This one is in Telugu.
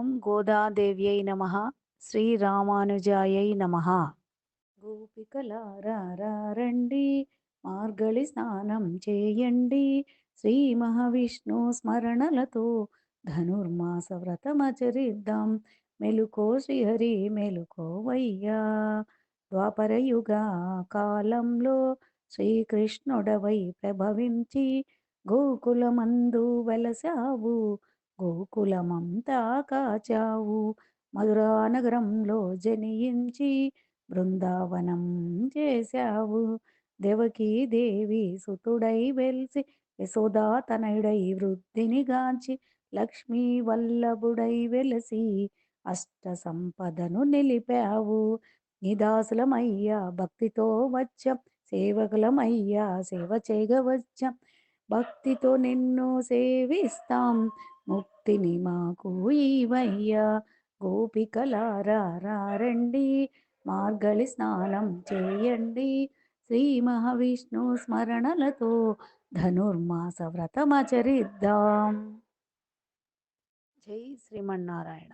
ఓం గోదాదేవ్యై నమ. శ్రీరామానుజాయై నమ. గోపికలారండి మార్గళి స్నానం చేయండి. శ్రీ మహావిష్ణు స్మరణలతో ధనుర్మాస వ్రతమచరిద్దాం మెలుకో శ్రీహరి మెలుకోవయ్యా ద్వాపరయుగ కాలంలో శ్రీకృష్ణుడవై ప్రభవించి గోకులమందు వెలసావు గోకులమంతా కాచావు. మధురా నగరంలో జనించి బృందావనం చేశావు. దేవకీ దేవి సుతుడై వెలిసి యశోదా తనయుడై వృద్ధిని గాంచి లక్ష్మీ వల్లభుడై వెలసి అష్ట సంపదను నిలిపావు. నిదాసులమయ్యా భక్తితో వచ్చం. సేవకులమయ్యా సేవ చేయవచ్చం. భక్తితో నిన్ను సేవిస్తాం. ముక్తిని మాకు ఇవయ్యా గోపికలారా రండి. మార్గళి స్నానం చేయండి. శ్రీ మహావిష్ణు స్మరణలతో ధనుర్మాస వ్రతమచరిద్దాం. జై శ్రీమన్నారాయణ.